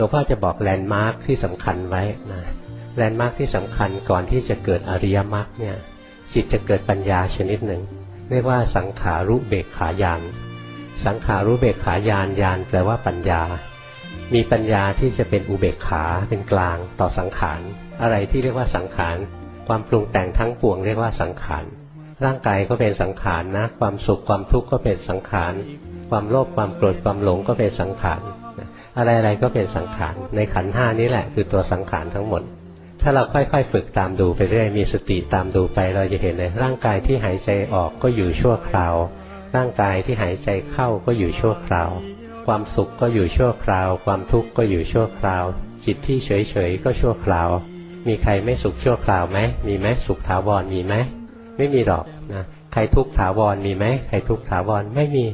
หลวงพ่อจะบอกแลนด์มาร์คที่สำคัญไว้นะแลนด์มาร์คที่สำคัญก่อนที่จะเกิดอริยมรรคเนี่ยจิตจะเกิดปัญญาชนิดหนึ่ง เรียกว่าสังขารุเบกขายาน สังขารุเบกขายานยานแปลว่าปัญญา มีปัญญาที่จะเป็นอุเบกขาเป็นกลางต่อสังขาร อะไรที่เรียกว่าสังขาร ความปรุงแต่งทั้งปวงเรียกว่าสังขาร ร่างกายก็เป็นสังขารนะ ความสุขความทุกข์ก็เป็นสังขาร ความโลภความโกรธความหลงก็เป็นสังขาร อะไรๆก็เป็นสังขาร ในขันห้านี้แหละ คือตัวสังขารทั้งหมด ถ้าเราค่อยๆ ฝึกตามดูไปเรื่อย มีสติตามดูไป เราจะเห็นเลยร่างกายที่หายใจออกก็อยู่ชั่วคราว ร่างกายที่หายใจเข้าก็อยู่ชั่วคราว ความสุขก็อยู่ชั่วคราว ความทุกข์ก็อยู่ชั่วคราว จิตที่เฉยๆก็ชั่วคราว มีใครไม่สุขชั่วคราวไหม มีไหมสุขถาวรมีไหม ไม่มีหรอกนะ ใครทุกข์ถาวรมีไหม ใครทุกข์ถาวรไม่มี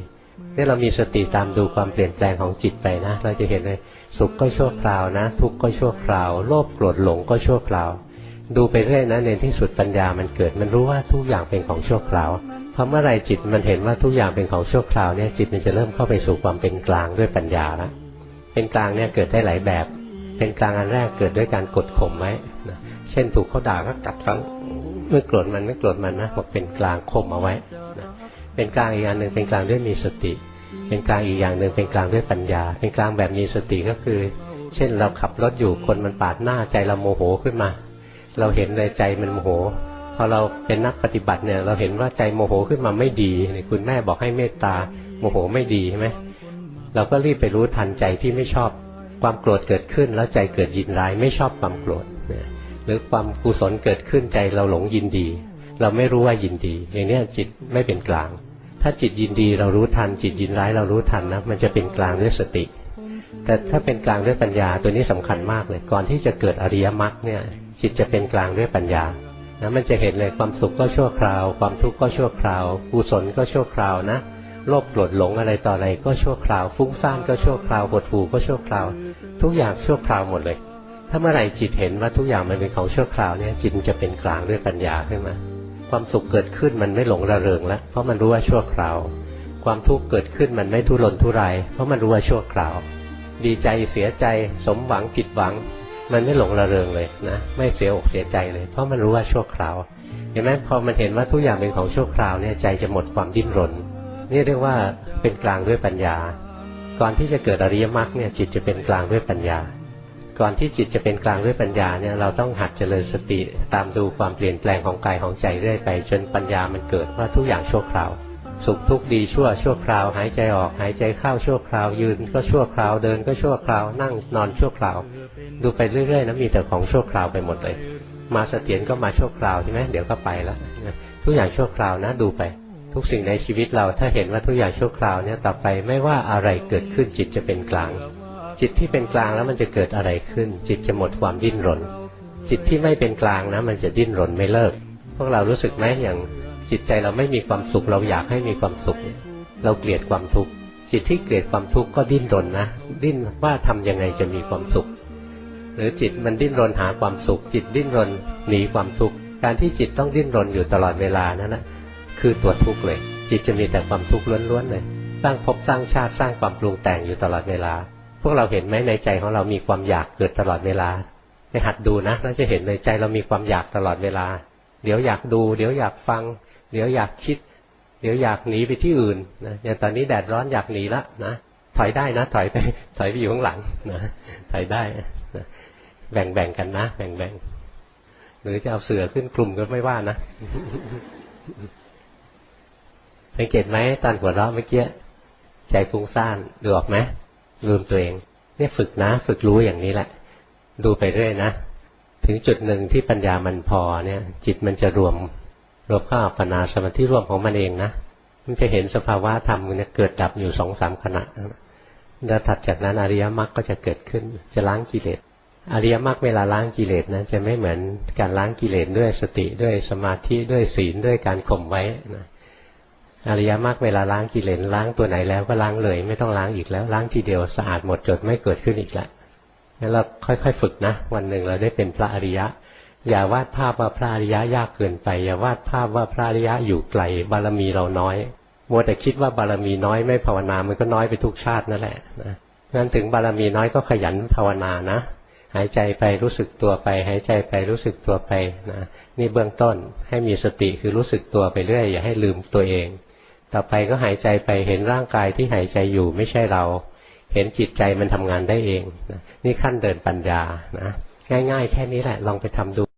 นี่เรามีสติตามดูความเปลี่ยนแปลงของจิตไปนะ เราจะเห็นเลยสุขก็ชั่วคราวนะ ทุกข์ก็ชั่วคราว โลภโกรธหลงก็ชั่วคราว ดูไปเรื่อยนะในที่สุดปัญญามันเกิด มันรู้ว่าทุกอย่างเป็นของชั่วคราวพอเมื่อไรจิตมันเห็นว่าทุกอย่างเป็นของชั่วคราวเนี่ยจิตมันจะเริ่มเข้าไปสู่ความเป็นกลางด้วยปัญญาล้วเป็นกลางเนี่ยเกิดได้หลายแบบ เป็นกลางอันแรกเกิดด้วยการกดข่มไว้นะเช่นถูกเขาด่าก็กัดฟังไม่โกรธมันไม่โกรธมันนะบอกเป็นกลางข่มเอาไว้ เป็นกลางอีกอันหนึ่งเป็นกลางด้วยมีสติ เป็นกลางอีกอย่างหนึ่งเป็นกลางด้วยปัญญา เป็นกลางแบบมีสติก็คือ เช่นเราขับรถอยู่คนมันปาดหน้าใจเราโมโหขึ้นมา เราเห็นเลยใจมันโมโหพอเราเป็นนักปฏิบัติเนี่ยเราเห็นว่าใจโมโหขึ้นมาไม่ดีคุณแม่บอกให้เมตตาโมโหไม่ดีใช่ไหมเราก็รีบไปรู้ทันใจที่ไม่ชอบความโกรธเกิดขึ้นแล้วใจเกิดยินร้ายไม่ชอบความโกรธหรือความกุศลเกิดขึ้นใจเราหลงยินดี เราไม่รู้ว่ายินดี อย่างนี้จิตไม่เป็นกลาง ถ้าจิตยินดีเรารู้ทัน จิตยินร้ายเรารู้ทันนะมันจะเป็นกลางด้วยสติ แต่ถ้าเป็นกลางด้วยปัญญาตัวนี้สำคัญมากเลย ก่อนที่จะเกิดอริยมรรคเนี่ย จิตจะเป็นกลางด้วยปัญญานะมันจะเห็นเลยความสุขก็ชั่วคราว ความทุกข์ก็ชั่วคราวกุศลก็ชั่วคราวนะโลภโกรธหลงอะไรต่ออะไรก็ชั่วคราว ฟุ้งซ่านก็ชั่วคราวหดหู่ก็ชั่วคราว ทุกอย่างชั่วคราวหมดเลย ถ้าเมื่อไหร่จิตเห็นว่าทุกอย่างมันเป็นของชั่วคราวเนี่ยจิตจะเป็นกลางด้วยปัญญาขึ้นมา ความสุขเกิดขึ้นมันไม่หลงระเริงแล้ว เพราะมันรู้ว่าชั่วคราว ความทุกข์เกิดขึ้นมันไม่ทุรนทุราย เพราะมันรู้ว่าชั่วคราว ดีใจเสียใจ สมหวังผิดหวัง มันไม่หลงระเริงเลยนะ ไม่เสียอกเสียใจเลย เพราะมันรู้ว่าชั่วคราว เห็นไหมพอมันเห็นว่าทุกอย่างเป็นของชั่วคราวเนี่ยใจจะหมดความดิ้นรน นี่เรียกว่าเป็นกลางด้วยปัญญา ก่อนที่จะเกิดอริยมรรคเนี่ยจิตจะเป็นกลางด้วยปัญญา ก่อนที่จิตจะเป็นกลางด้วยปัญญาเนี่ยเราต้องหัดเจริญสติตามดูความเปลี่ยนแปลงของกายของใจเรื่อยไป จนปัญญามันเกิดว่าทุกอย่างชั่วคราว สุขทุกข์ดีชั่วชั่วคราว หายใจออกหายใจเข้าชั่วคราว ยืนก็ชั่วคราวเดินก็ชั่วคราว นั่งนอนชั่วคราว ดูไปเรื่อยๆนะมีแต่ของชั่วคราวไปหมดเลย มาเสถียรก็มาชั่วคราวใช่ไหมเดี๋ยวก็ไปแล้วทุกอย่างชั่วคราวนะดูไป ทุกสิ่งในชีวิตเราถ้าเห็นว่าทุกอย่างชั่วคราวเนี่ยต่อไปไม่ว่าอะไรเกิดขึ้นจิตจะเป็นกลาง จิตที่เป็นกลางแล้วมันจะเกิดอะไรขึ้น จิตจะหมดความดิ้นรน จิตที่ไม่เป็นกลางนะ มันจะดิ้นรนไม่เลิก พวกเรารู้สึกไหมอย่างจิตใจเราไม่มีความสุขเราอยากให้มีความสุข เราเกลียดความทุกข์จิตที่เกลียดความทุกข์ก็ดิ้นรนนะ ดิ้นว่าทำยังไงจะมีความสุข หรือจิตมันดิ้นรนหาความสุข จิตดิ้นรนหนีความทุกข์การที่จิตต้องดิ้นรนอยู่ตลอดเวลานั่นนะคือตัวทุกข์เลย จิตจะมีแต่ความทุกข์ล้วนๆเลยสร้างภพสร้างชาติสร้างความปรุงแต่งอยู่ตลอดเวลา วกเราเห็นไหมในใจของเรามีความอยากเกิดตลอดเวลาไปหัดดูนะเราจะเห็นในใจเรามีความอยากตลอดเวลา เดี๋ยวอยากดู เดี๋ยวอยากฟัง เดี๋ยวอยากคิด เดี๋ยวอยากหนีไปที่อื่นนะอย่างตอนนี้แดดร้อนอยากหนีละนะถอยได้นะถอยไปถอยไปอยู่ข้างหลังนะถอยได้นะแบ่งแบ่งกันนะแบ่งแบ่งหรือจะเอาเสือขึ้นคลุมก็ไม่ว่านะสังเกตไหมตอนหัวเราะเมื่อกี้ใจฟุ้งซ่านดูออกไหม ลืมตัวเอง เนี่ยฝึกนะ ฝึกรู้อย่างนี้แหละ ดูไปเรื่อยนะ ถึงจุดหนึ่งที่ปัญญามันพอเนี่ย จิตมันจะรวมรวมเข้าอัปปนาสมาธิรวมของมันเองนะมันจะเห็นสภาวะธรรมเนี่ยเกิดดับอยู่สองสามขณะแล้วถัดจากนั้นอริยมรรคก็จะเกิดขึ้น จะล้างกิเลสอริยมรรคเวลาล้างกิเลสนะจะไม่เหมือนการล้างกิเลสด้วยสติด้วยสมาธิด้วยศีลด้วยการข่มไว้นะ อริยมรรคเวลาล้างกิเลสล้างตัวไหนแล้วก็ล้างเลย ไม่ต้องล้างอีกแล้ว ล้างทีเดียวสะอาดหมดจดไม่เกิดขึ้นอีกแล้วงั้นเราค่อยๆ ฝึกนะ วันหนึ่งเราได้เป็นพระอริยะ อย่าวาดภาพว่าพระอริยะยากเกินไป อย่าวาดภาพว่าพระอริยะอยู่ไกลบารมีเราน้อยมัวแต่คิดว่าบารมีน้อยไม่ภาวนามันก็น้อยไปทุกชาตินั่นแหละนะงั้นถึงบารมีน้อยก็ขยันภาวนานะ หายใจไปรู้สึกตัวไป หายใจไปรู้สึกตัวไปนะนี่เบื้องต้นให้มีสติคือรู้สึกตัวไปเรื่อยอย่าให้ลืมตัวเอง ต่อไปก็หายใจไปเห็นร่างกายที่หายใจอยู่ไม่ใช่เรา เห็นจิตใจมันทำงานได้เองนะนี่ขั้นเดินปัญญานะง่าย ๆ แค่นี้แหละลองไปทำดู